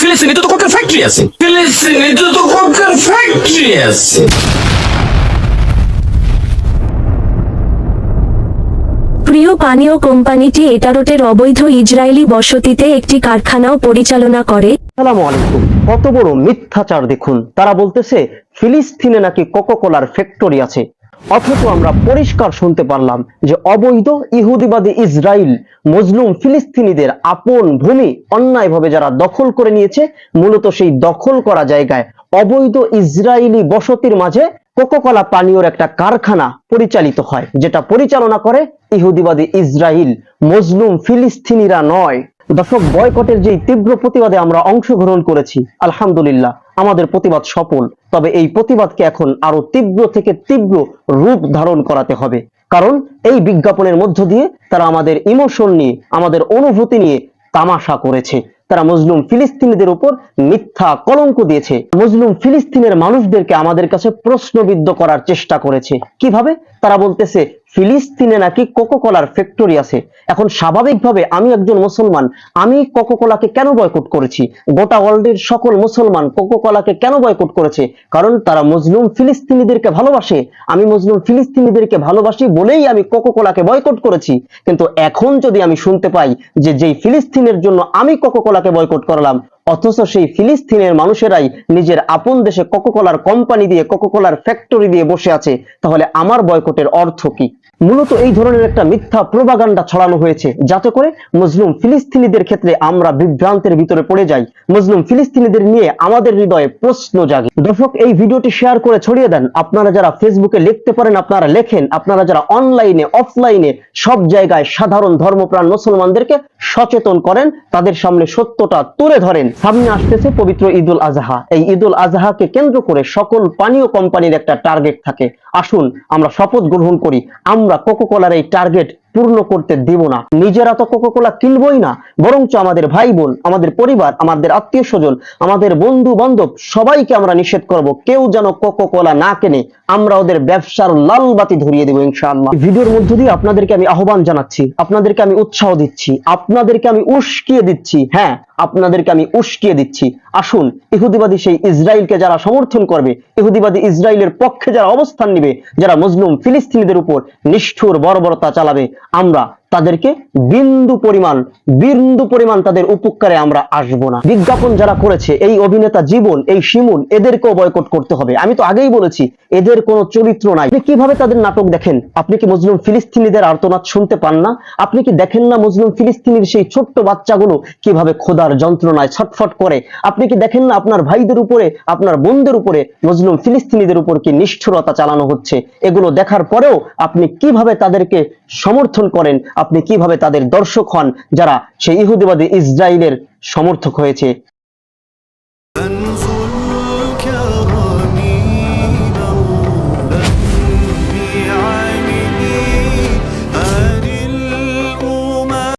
ফিলিস্তিনি তো কোকের ফ্যাক্টরি আছে। ফিলিস্তিনি তো কোকের ফ্যাক্টরি আছে। প্রিয় পানীয় কোম্পানিটি এটারোটের অবৈধ ইসরায়েলি বসতিতে একটি কারখানাও পরিচালনা করে। সালামু আলাইকুম। কত বড় মিথ্যাচার দেখুন। তারা বলতেছে ফিলিস্তিনে নাকি কোকোকোলার ফ্যাক্টরি আছে। অথচ আমরা পরিষ্কার শুনতে পারলাম যে অবৈধ ইহুদিবাদী ইসরায়েল মজলুম ফিলিস্তিনিদের আপন ভূমি অন্যায়ভাবে যারা দখল করে নিয়েছে, মূলত সেই দখল করা জায়গায় অবৈধ ইসরায়েলি বসতির মাঝে কোকোকোলা পানীয়র একটা কারখানা পরিচালিত হয়, যেটা পরিচালনা করে ইহুদিবাদী ইসরায়েল মজলুম ফিলিস্তিনিরা নয়। দর্শক, বয়কটের যে তীব্র প্রতিবাদে আমরা অংশগ্রহণ করেছি, আলহামদুলিল্লাহ, আমাদের প্রতিবাদ সফল। তবে এই প্রতিবাদকে এখন আরও তীব্র থেকে তীব্র রূপ ধারণ করাতে হবে। কারণ এই বিজ্ঞাপনের মধ্য দিয়ে তারা আমাদের ইমোশন নিয়ে, আমাদের অনুভূতি নিয়ে তামাশা করেছে। তারা মজলুম ফিলিস্তিনিদের উপর মিথ্যা কলঙ্ক দিয়েছে। মজলুম ফিলিস্তিনের মানুষদেরকে আমাদের কাছে প্রশ্নবিদ্ধ করার চেষ্টা করেছে। কীভাবে? তারা বলতেছে ফিলিস্তিনে নাকি কোকোকোলার ফ্যাক্টরি আছে। এখন স্বাভাবিকভাবে আমি একজন মুসলমান, আমি কোকোকোলাকে কেন বয়কট করেছি? গোটা ওয়ার্ল্ডের সকল মুসলমান কোকোকোলাকে কেন বয়কট করেছে? কারণ তারা মজলুম ফিলিস্তিনিদেরকে ভালোবাসে। আমি মজলুম ফিলিস্তিনিদেরকে ভালোবাসি বলেই আমি কোকোকোলাকে বয়কট করেছি। কিন্তু এখন যদি আমি শুনতে পাই যে যেই ফিলিস্তিনের জন্য আমি কোকোকোলাকে বয়কট করলাম, অথচ সেই ফিলিস্তিনের মানুষেরাই নিজের আপন দেশে কোকোকোলার কোম্পানি দিয়ে কোকোকোলার ফ্যাক্টরি দিয়ে বসে আছে, তাহলে আমার বয়কটের অর্থ কি? মূলত এই ধরনের একটা মিথ্যা প্রোপাগান্ডা ছড়ানো হয়েছে, যাতে করে মুসলিম ফিলিস্তিনিদের ক্ষেত্রে আমরা বিভ্রান্তের ভিতরে পড়ে যাই। মুসলিম ফিলিস্তিনিদের নিয়ে আমাদের হৃদয়ে প্রশ্ন জাগে। দর্শক, এই ভিডিওটি শেয়ার করে ছড়িয়ে দেন। আপনারা যারা ফেসবুকে লিখতে পারেন, আপনারা লেখেন। আপনারা যারা অনলাইনে অফলাইনে সব জায়গায় সাধারণ ধর্মপ্রাণ মুসলমানদেরকে সচেতন করেন, তাদের সামনে সত্যটা তুলে ধরেন। সামনে আসতেছে পবিত্র ঈদুল আজহা। এই ঈদুল আজহাকে কেন্দ্র করে সকল পানীয় কোম্পানির একটা টার্গেট থাকে। আসুন, আমরা শপথ গ্রহণ করি। আমরা কোকোকোলার এই টার্গেট পূর্ণ করতে দেব না। নিজেরা তো কোকোকোলা কিনবই না, বরঞ্চ আমাদের ভাই বোন, আমাদের পরিবার, আমাদের আত্মীয় স্বজন, আমাদের বন্ধু বান্ধব, সবাইকে আমরা নিষেধ করব। কেউ যেন কোকোকোলা না কেনে, আমরা ওদের ব্যবসার লাল বাতি ধরিয়ে দেবো ইনশাআল্লাহ। ভিডিওর মধ্য দিয়ে আপনাদেরকে আমি আহ্বান জানাচ্ছি, আপনাদেরকে আমি উৎসাহ দিচ্ছি, আপনাদেরকে আমি উস্কিয়ে দিচ্ছি হ্যাঁ আপনাদেরকে আমি উস্কিয়ে দিচ্ছি। আসুন, ইহুদিবাদী সেই ইসরায়েলকে যারা সমর্থন করবে, ইহুদিবাদী ইসরায়েলের পক্ষে যারা অবস্থান নিবে, যারা মুসলিম ফিলিস্তিনিদের উপর নিষ্ঠুর বর্বরতা চালাবে আমরা তাদেরকে বিন্দু পরিমাণ বিন্দু পরিমাণ তাদের উপকারে আমরা আসব না। বিজ্ঞাপন যারা করেছে, এই অভিনেতা জীবন, এই শিমুল এদেরকেও বয়কট করতে হবে। আমি তো আগেই বলেছি, এদের কোনো চরিত্র নাই। আপনি কীভাবে তাদের নাটক দেখেন? আপনি কি মুসলিম ফিলিস্তিনিদের আর্তনাদ শুনতে পান না? আপনি কি দেখেন না মুসলিম ফিলিস্তিনির সেই ছোট্ট বাচ্চাগুলো কীভাবে খোদার যন্ত্রণায় ছটফট করে? আপনি কি দেখেন না আপনার ভাইদের উপরে, আপনার বোনদের উপরে মুসলিম ফিলিস্তিনিদের উপর কি নিষ্ঠুরতা চালানো হচ্ছে? এগুলো দেখার পরেও আপনি কীভাবে তাদেরকে সমর্থন করেন? আপনি কীভাবে তাদের দর্শক হন যারা সেই ইহুদিবাদী ইসরায়েলের সমর্থক হয়েছে?